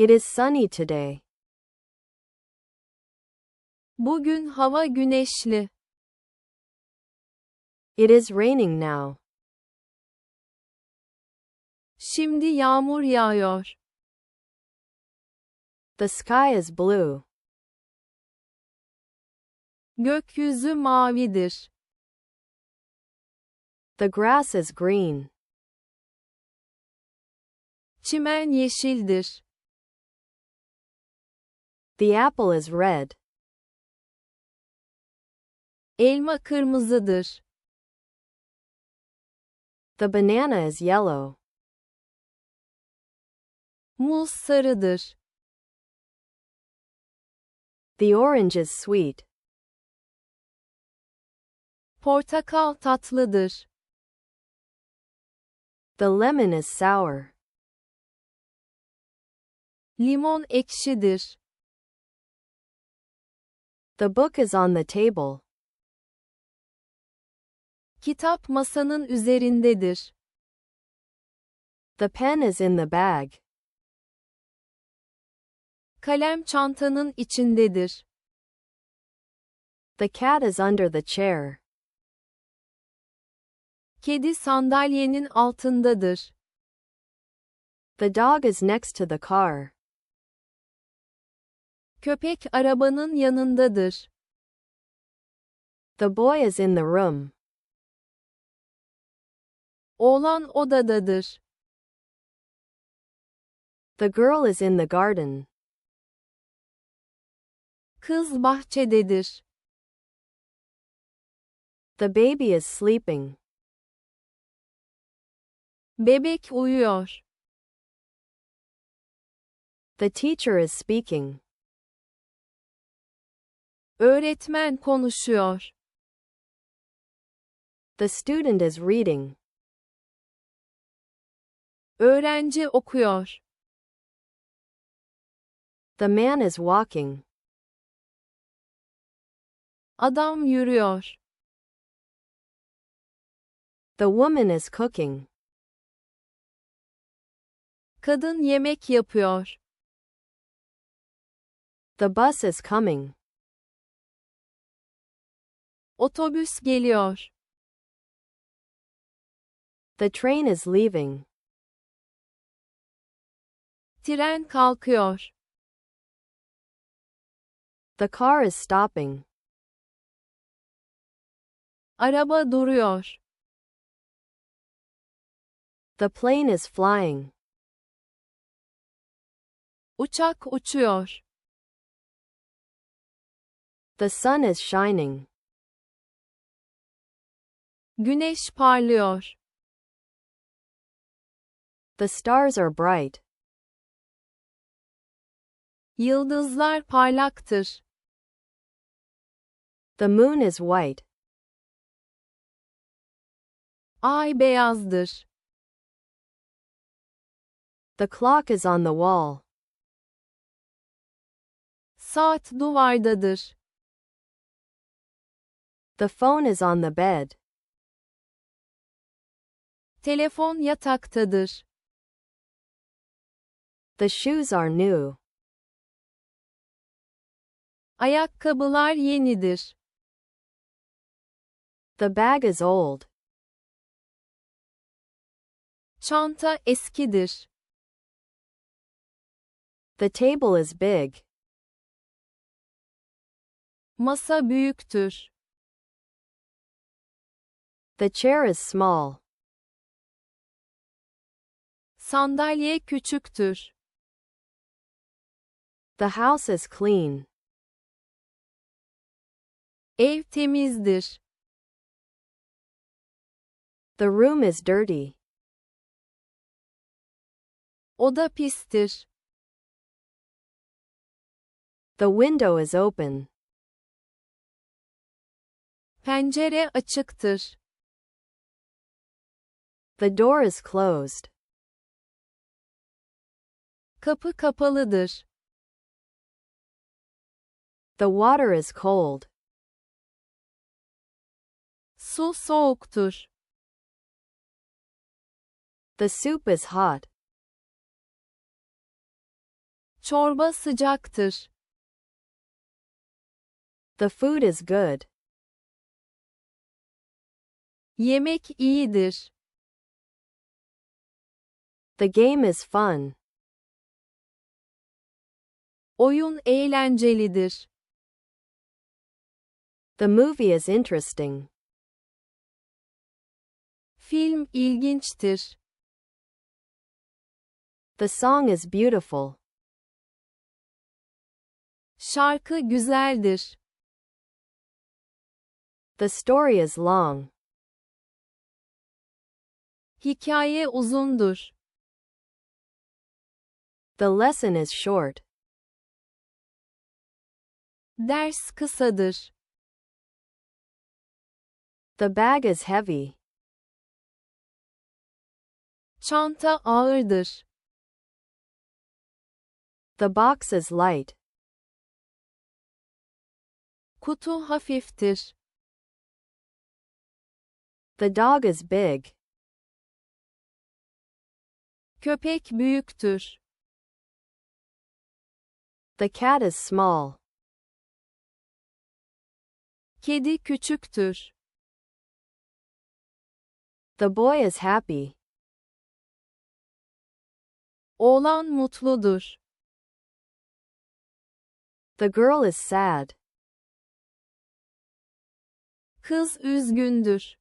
It is sunny today. Bugün hava güneşli. It is raining now. Şimdi yağmur yağıyor. The sky is blue. Gökyüzü mavidir. The grass is green. Çimen yeşildir. The apple is red. Elma kırmızıdır. The banana is yellow. Muz sarıdır. The orange is sweet. Portakal tatlıdır. The lemon is sour. Limon ekşidir. The book is on the table. Kitap masanın üzerindedir. The pen is in the bag. Kalem çantanın içindedir. The cat is under the chair. Kedi sandalyenin altındadır. The dog is next to the car. Köpek arabanın yanındadır. The boy is in the room. Oğlan odadadır. The girl is in the garden. Kız bahçededir. The baby is sleeping. Bebek uyuyor. The teacher is speaking. Öğretmen konuşuyor. The student is reading. Öğrenci okuyor. The man is walking. Adam yürüyor. The woman is cooking. Kadın yemek yapıyor. The bus is coming. Otobüs geliyor. The train is leaving. Tren kalkıyor. The car is stopping. Araba duruyor. The plane is flying. Uçak uçuyor. The sun is shining. Güneş parlıyor. The stars are bright. Yıldızlar parlaktır. The moon is white. Ay beyazdır. The clock is on the wall. Saat duvardadır. The phone is on the bed. Telefon yataktadır. The shoes are new. Ayakkabılar yenidir. The bag is old. Çanta eskidir. The table is big. Masa büyüktür. The chair is small. Sandalye küçüktür. The house is clean. Ev temizdir. The room is dirty. Oda pistir. The window is open. Pencere açıktır. The door is closed. Kapı kapalıdır. The water is cold. Su soğuktur. The soup is hot. Çorba sıcaktır. The food is good. Yemek iyidir. The game is fun. Oyun eğlencelidir. The movie is interesting. Film ilginçtir. The song is beautiful. Şarkı güzeldir. The story is long. Hikaye uzundur. The lesson is short. Ders kısadır. The bag is heavy. Çanta ağırdır. The box is light. Kutu hafiftir. The dog is big. Köpek büyüktür. The cat is small. Kedi küçüktür. The boy is happy. Oğlan mutludur. The girl is sad. Kız üzgündür.